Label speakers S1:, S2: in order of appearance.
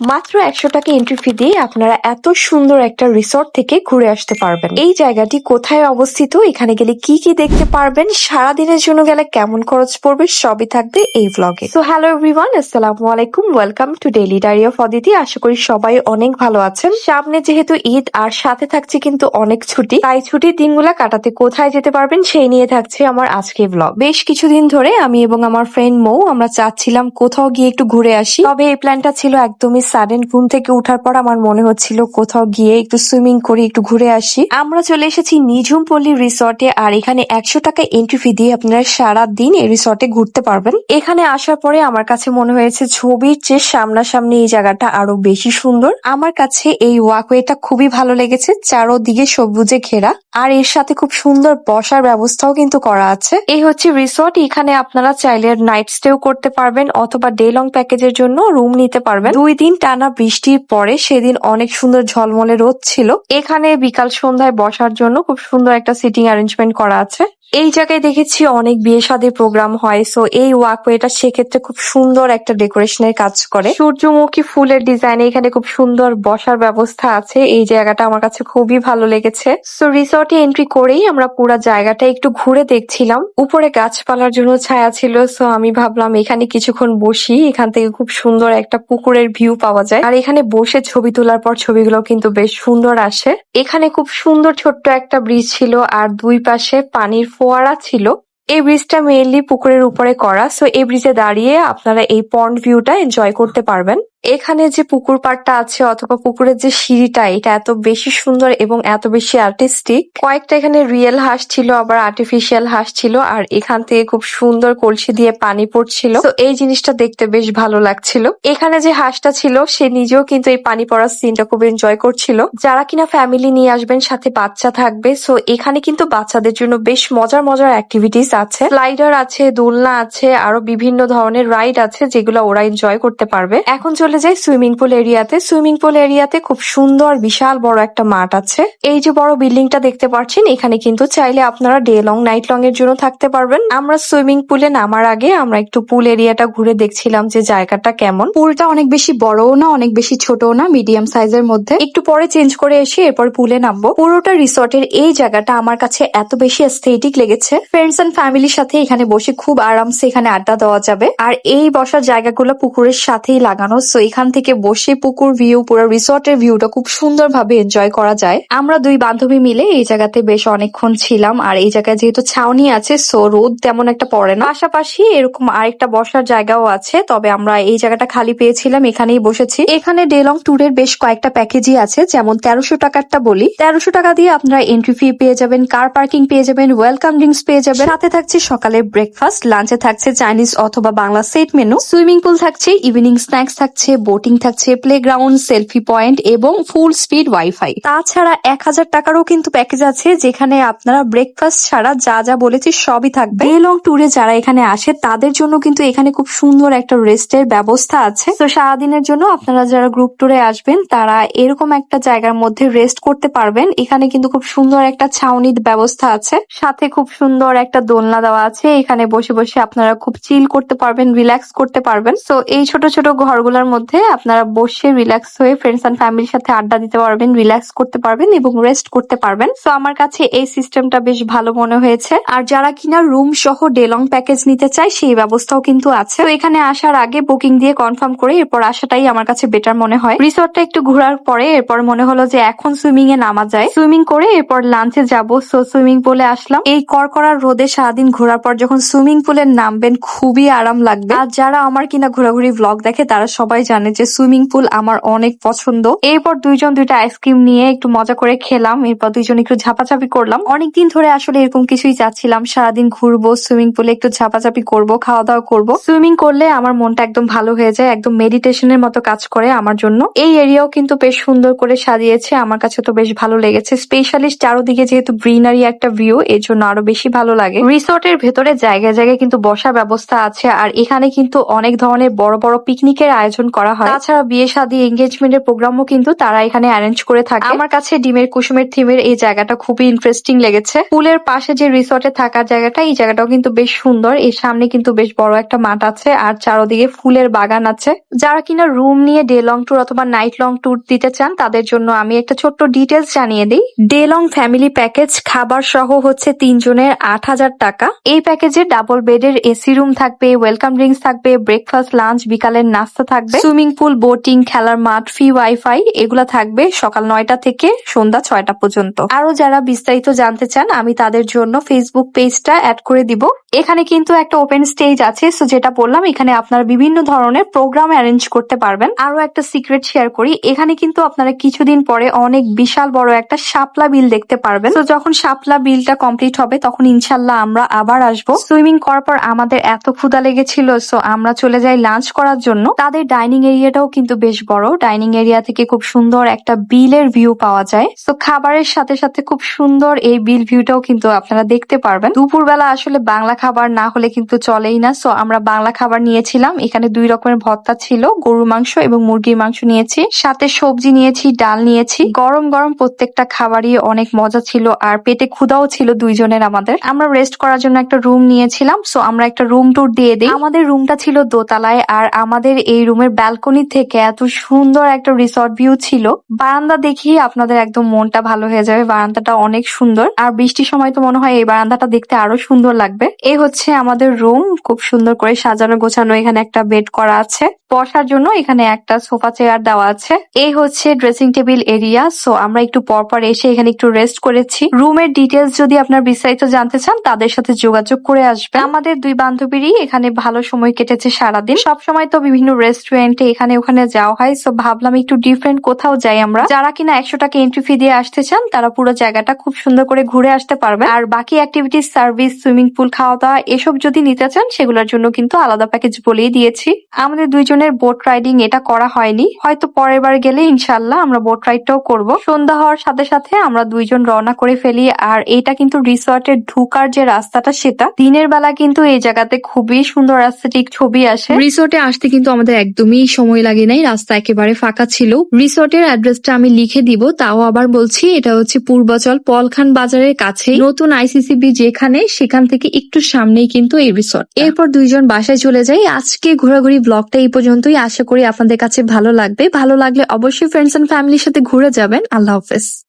S1: মাত্র একশো টাকা এন্ট্রি ফি দিয়ে আপনারা এত সুন্দর একটা রিসর্ট থেকে ঘুরে আসতে পারবেন। এই জায়গাটি কোথায় অবস্থিত? এখানে গেলে কি কি দেখতে পারবেন? সারা দিনের জন্য গেলে কেমন খরচ পড়বে? সবই থাকবে এই ব্লগে তো হ্যালো এভরিওয়ান আসসালামু আলাইকুম। Welcome to daily diary of Aditi আশা করি সবাই অনেক ভালো আছেন। সামনে যেহেতু ঈদ, আর সাথে থাকছে কিন্তু অনেক ছুটি, তাই ছুটির দিনগুলা কাটাতে কোথায় যেতে পারবেন সেই নিয়ে থাকছে আমার আজকে ব্লগ বেশ কিছুদিন ধরে আমি এবং আমার ফ্রেন্ড মৌ, আমরা চাচ্ছিলাম কোথাও গিয়ে একটু ঘুরে আসি। তবে এই প্ল্যানটা ছিল একদমই সাডেন ঘুম থেকে ওঠার পর আমার মনে হচ্ছিল কোথাও গিয়ে একটু সুইমিং করি, একটু ঘুরে আসি। আমরা চলে এসেছি নিঝুম পল্লী রিসর্টে আর এখানে একশো টাকা এন্ট্রি ফি দিয়ে আপনারা সারা দিন এই রিসর্টে ঘুরতে পারবেন। এখানে আসার পরে আমার কাছে মনে হয়েছে ছবির চেয়ে সামনাসামনি এই জায়গাটা আরও বেশি সুন্দর। আমার কাছে এই ওয়াকওয়েটা খুবই ভালো লেগেছে, চারোদিকে সবুজে ঘেরা। আর এর সাথে খুব সুন্দর বসার ব্যবস্থাও কিন্তু করা আছে। এই হচ্ছে রিসর্ট এখানে আপনারা চাইলে নাইট স্টেও করতে পারবেন, অথবা ডে লং প্যাকেজের জন্য রুম নিতে পারবেন। দুই দিন টানা বৃষ্টির পরে সেদিন অনেক সুন্দর ঝলমলে রোদ ছিল। এখানে বিকাল সন্ধ্যায় বসার জন্য খুব সুন্দর একটা সিটিং অ্যারেঞ্জমেন্ট করা আছে। এই জায়গায় দেখেছি অনেক বিয়ে শাদী প্রোগ্রাম হয় সো এই ওয়াকওয়েটা সেক্ষেত্রে খুব সুন্দর একটা ডেকোরেশনের কাজ করে। সূর্যমুখী ফুলের ডিজাইন এখানে খুব সুন্দর বসার ব্যবস্থা আছে, এই জায়গাটা আমার কাছে খুবই ভালো লেগেছে। সো রিসর্টে এন্ট্রি করেই আমরা পুরো জায়গাটা একটু ঘুরে দেখছিলাম। উপরে গাছপালার জন্য ছায়া ছিল সো আমি ভাবলাম এখানে কিছুক্ষণ বসি, এখান থেকে খুব সুন্দর একটা পুকুরের ভিউ পাওয়া যায়। আর এখানে বসে ছবি তোলার পর ছবিগুলো কিন্তু বেশ সুন্দর আসে। এখানে খুব সুন্দর ছোট্ট একটা ব্রিজ ছিল, আর দুই পাশে পানির ফোয়ারা ছিল, এই ব্রিজটা মেইনলি পুকুরের উপরে করা সো এই ব্রিজে দাঁড়িয়ে আপনারা এই পন্ড ভিউটা এনজয় করতে পারবেন। এখানে যে পুকুর পাড়টা আছে অথবা পুকুরের যে সিঁড়িটা, এটা এত বেশি সুন্দর এবং এত বেশি আর্টিস্টিক কয়েকটা এখানে রিয়েল হাঁস ছিল, আবার আর্টিফিশিয়াল হাঁস ছিল, আর এখান থেকে খুব সুন্দর কলসি দিয়ে পানি পড়ছিল। তো এই জিনিসটা দেখতে বেশ ভালো লাগছিল। এখানে যে হাঁসটা ছিল, সে নিজেও কিন্তু এই পানি পড়ার সিনটা খুব এনজয় করছিল। যারা কিনা ফ্যামিলি নিয়ে আসবেন, সাথে বাচ্চা থাকবে সো এখানে কিন্তু বাচ্চাদের জন্য বেশ মজার মজার অ্যাক্টিভিটিস আছে। স্লাইডার আছে, দোলনা আছে, আরও বিভিন্ন ধরনের রাইড আছে, যেগুলো ওরা এনজয় করতে পারবে। এখন চলে যাই সুইমিং পুল এরিয়াতে। সুইমিং পুল এরিয়াতে খুব সুন্দর, বিশাল বড় একটা মাঠ আছে। এই যে বড় বিল্ডিংটা দেখতে পাচ্ছেন, এখানে কিন্তু চাইলে আপনারা ডে লং, নাইট লং এর জন্য থাকতে পারবেন। আমরা সুইমিং পুলে নামার আগে আমরা একটু পুল এরিয়াটা ঘুরে দেখছিলাম যে জায়গাটা কেমন।
S2: পুলটা অনেক বেশি বড়ও না, অনেক বেশি ছোটও না, মিডিয়াম সাইজের মধ্যে।
S1: একটু পরে চেঞ্জ করে এসে এরপর পুলে নামবো। পুরোটা রিসর্টের এই জায়গাটা আমার কাছে এত বেশি এস্থেটিক লেগেছে। ফ্রেন্ডস এন্ড ফ্যামিলির সাথে এখানে বসে খুব আরামসে এখানে আড্ডা দেওয়া যাবে। আর এই বসার জায়গাগুলো পুকুরের সাথেই লাগানো সো এখান থেকে বসে পুকুর ভিউ পুরো রিসর্টের ভিউটা খুব সুন্দর ভাবে এনজয় করা যায়। আমরা দুই বান্ধবী মিলে এই জায়গাতে বেশ অনেকক্ষণ ছিলাম, আর এই জায়গায় যেহেতু ছাউনি আছে সো রোদ তেমন একটা পড়ে না। পাশাপাশি এরকম আরেকটা বসার জায়গাও আছে, তবে আমরা এই জায়গাটা খালি পেয়েছিলাম, এখানেই বসেছি। এখানে ডেলং ট্যুরের বেশ কয়েকটা প্যাকেজই আছে, যেমন তেরোশো টাকারটা বলি। তেরোশো টাকা দিয়ে আপনারা এন্ট্রি ফি পেয়ে যাবেন কার পার্কিং পেয়ে যাবেন ওয়েলকাম ড্রিঙ্কস পেয়ে যাবেন। সাথে থাকছে সকালে ব্রেকফাস্ট লাঞ্চে থাকছে চাইনিজ অথবা Bangla set menu swimming pool থাকছে ইভিনিং স্ন্যাক্স থাকছে বোটিং থাকছে প্লেগ্রাউন্ড সেলফি পয়েন্ট এবং ফুল স্পিড ওয়াইফাই তাছাড়া এক হাজার টাকারও কিন্তু প্যাকেজ আছে যেখানে আপনারা ব্রেকফাস্ট ছাড়া যা যা বলেছি সবই থাকবে। ডে লং ট্যুরে যারা এখানে আসে, তাদের জন্য কিন্তু এখানে খুব সুন্দর একটা রেস্টের ব্যবস্থা আছে। তো সারাদিনের জন্য আপনারা যারা গ্রুপ ট্যুরে আসবেন, তারা এরকম একটা জায়গার মধ্যে রেস্ট করতে পারবেন। এখানে কিন্তু খুব সুন্দর একটা ছাউনির ব্যবস্থা আছে। সাথে খুব সুন্দর একটা দোলনা দেওয়া আছে। এখানে বসে বসে আপনারা খুব চিল করতে পারবেন রিল্যাক্স করতে পারবেন। তো এই ছোট ছোট ঘরগুলোর মধ্যে আপনারা বসে রিল্যাক্স হয়ে ফ্রেন্ডস অ্যান্ড ফ্যামিলির সাথে আড্ডা দিতে পারবেন রিল্যাক্স করতে পারবেন এবং রেস্ট করতে পারবেন। তো আমার কাছে এই সিস্টেমটা বেশ ভালো মনে হয়েছে। আর যারা কিনা রুম সহ ডেলং প্যাকেজ নিতে চায়, সেই ব্যবস্থাও কিন্তু আছে। তো এখানে আসার আগে বুকিং দিয়ে কনফার্ম করে এরপর আসাটাই আমার কাছে বেটার মনে হয়। রিসর্টটা একটু ঘোরার পরে এরপর মনে হলো যে এখন সুইমিং এ নামা যায়। সুইমিং করে এরপর লাঞ্চে যাব। সো সুইমিং পুলে আসলাম। এই করকরার রোদে সারাদিন ঘোরার পর যখন সুইমিং পুলে নামবেন, খুবই আরাম লাগবে। আর যারা আমার কিনা ঘোরাঘুরি ভ্লগ দেখে, তারা সবাই জানে যে সুইমিং পুল আমার অনেক পছন্দ। এরপর দুইজন দুইটা আইসক্রিম নিয়ে একটু মজা করে খেলাম, এরপর দুইজন একটু ঝাপাঝাপি করলাম। অনেকদিন ধরে আসলে এরকম কিছুই চাচ্ছিলাম, সারাদিন ঘুরবো, সুইমিং পুলে একটু ঝাপাঝাপি করব খাওয়া দাওয়া করব। সুইমিং করলে আমার মনটা একদম ভালো হয়ে যায়, একদম মেডিটেশনের মতো কাজ করে আমার জন্য। এই এরিয়াও কিন্তু বেশ সুন্দর করে সাজিয়েছে, আমার কাছে তো বেশ ভালো লেগেছে। স্পেশালি চারোদিকে যেহেতু গ্রিনারি একটা ভিউ এর জন্য আরও বেশি ভালো লাগে। রিসোর্টের ভেতরে জায়গায় জায়গায় কিন্তু বসার ব্যবস্থা আছে, আর এখানে কিন্তু অনেক ধরনের বড় বড় পিকনিকের আয়োজন করা হয়। তাছাড়া বিয়ে শাদী এঙ্গেজমেন্টের প্রোগ্রামও কিন্তু তারা এখানে অ্যারেঞ্জ করে থাকে। আমার কাছে ডিমের কুসুমের থিমের এই জায়গাটা খুবই ইন্টারেস্টিং লেগেছে। পুলের পাশে যে রিসর্টে থাকার জায়গাটা এই জায়গাটাও কিন্তু বেশ সুন্দর। এর সামনে কিন্তু বেশ বড় একটা মাঠ আছে আর চারোদিকে ফুলের বাগান আছে। যারা কিনা রুম নিয়ে ডে লং ট্যুর অথবা নাইট লং ট্যুর দিতে চান তাদের জন্য আমি একটা ছোট্ট ডিটেলস জানিয়ে দিই। ডে লং ফ্যামিলি প্যাকেজ খাবার সহ হচ্ছে তিনজনের আট হাজার টাকা। এই প্যাকেজে ডাবল বেডের এসি রুম থাকবে ওয়েলকাম ড্রিঙ্কস থাকবে ব্রেকফাস্ট লাঞ্চ বিকালের নাস্তা থাকবে। সুইমিং পুল, বোটিং, খেলার মাঠ, ফ্রি ওয়াইফাই, এগুলা থাকবে সকাল নয়টা থেকে সন্ধ্যা ছয়টা পর্যন্ত। আরও যারা বিস্তারিত জানতে চান, আমি তাদের জন্য ফেসবুক পেজটা অ্যাড করে দিব। এখানে কিন্তু একটা ওপেন স্টেজ আছে সো যেটা বললাম, এখানে আপনারা বিভিন্ন ধরনের প্রোগ্রাম অ্যারেঞ্জ করতে পারবেন। আরও একটা সিক্রেট শেয়ার করি, এখানে কিন্তু আপনারা কিছুদিন পরে অনেক বিশাল বড় একটা শাপলা বিল দেখতে পারবেন। তো যখন শাপলা বিলটা কমপ্লিট হবে, তখন ইনশাল্লাহ আমরা আবার আসব। সুইমিং করার পর আমাদের এত ক্ষুধা লেগেছিল সো আমরা চলে যাই লাঞ্চ করার জন্য। তাদের ডাইনিং এরিয়াটাও কিন্তু বেশ বড়। ডাইনিং এরিয়া থেকে খুব সুন্দর একটা বিলের ভিউ পাওয়া যায়। তো খাবারের সাথে সাথে খুব সুন্দর এই বিল ভিউটাও কিন্তু আপনারা দেখতে পারবেন। দুপুরবেলা আসলে বাংলা খাবার না হলে কিন্তু চলেই না। সো আমরা বাংলা খাবার নিয়েছিলাম। এখানে দুই রকমের ভর্তা ছিল। গরুর মাংস এবং মুরগির মাংস নিয়েছি। সাথে সবজি নিয়েছি, ডাল নিয়েছি। গরম গরম প্রত্যেকটা খাবারই অনেক মজা ছিল আর পেটে ক্ষুদাও ছিল দুইজনের আমাদের। আমরা রেস্ট করার জন্য একটা রুম নিয়েছিলাম। সো আমরা একটা রুম ট্যুর দিয়ে দিই। আমাদের রুমটা ছিল দোতলায় আর আমাদের এই রুমের ব্যালকনি থেকে এত সুন্দর একটা রিসর্ট ভিউ ছিল। বারান্দা দেখিয়ে আপনাদের একদম মনটা ভালো হয়ে যাবে। বারান্দাটা অনেক সুন্দর। আর বৃষ্টির সময় তো মনে হয় এই বারান্দাটা দেখতে আরও সুন্দর লাগবে। এই হচ্ছে আমাদের রুম খুব সুন্দর করে সাজানো গোছানো, এখানে একটা বেড করা আছে। বসার জন্য এখানে একটা সোফা চেয়ার দেওয়া আছে। এই হচ্ছে ড্রেসিং টেবিল এরিয়া সো আমরা একটু পরপর এসে এখানে একটু রেস্ট করেছি। রুমের ডিটেলস যদি আপনার বিস্তারিত জানতে চান, তাদের সাথে যোগাযোগ করে আসবেন। আমাদের দুই বান্ধবীরই এখানে ভালো সময় কেটেছে সারাদিন। সব সময় তো বিভিন্ন রেস্টুরেন্টে এখানে ওখানে যাওয়া হয় সো ভাবলাম একটু ডিফারেন্ট কোথাও যাই আমরা। যারা কিনা একশো টাকা এন্ট্রি ফি দিয়ে আসতে চান, তারা পুরো জায়গাটা খুব সুন্দর করে ঘুরে আসতে পারবে আর বাকি অ্যাক্টিভিটিস সার্ভিস সুইমিং পুল খাওয়া দাওয়া এসব যদি নিতে চান, সেগুলোর জন্য কিন্তু আলাদা প্যাকেজ বলেই দিয়েছি। আমাদের দুইজনের বোট রাইডিং এটা করা হয়নি। হয়তো পরের বার গেলে ইনশাল্লাহ আমরা বোট রাইডটাও করব। সন্ধ্যা হওয়ার সাথে সাথে আমরা দুইজন রওনা করে ফেলি। আর এটা কিন্তু রিসর্টের ঢুকার যে রাস্তাটা, সেটা দিনের বেলা কিন্তু এই জায়গাতে খুবই সুন্দর অ্যাস্থেটিক ছবি আসে। রিসর্টে আসতে কিন্তু আমাদের একদমই সময় লাগে নাই। রাস্তা একেবারে ফাঁকা ছিল। রিসর্টের অ্যাড্রেসটা আমি লিখে দিব। তাও আবার বলছি, এটা হচ্ছে পূর্বাচল পলখান বাজারের কাছে। নতুন আইসিসিবি যেখানে, সেখান থেকে একটু সামনেই কিন্তু এই রিসর্ট এরপর দুইজন বাসায় চলে যাই। আজকে ঘোরাঘুরি ব্লগটা এই পর্যন্তই। আশা করি আপনাদের কাছে ভালো লাগবে। ভালো লাগলে অবশ্যই ফ্রেন্ডস এন্ড ফ্যামিলির সাথে ঘুরে যাবেন। আল্লাহ হাফেজ।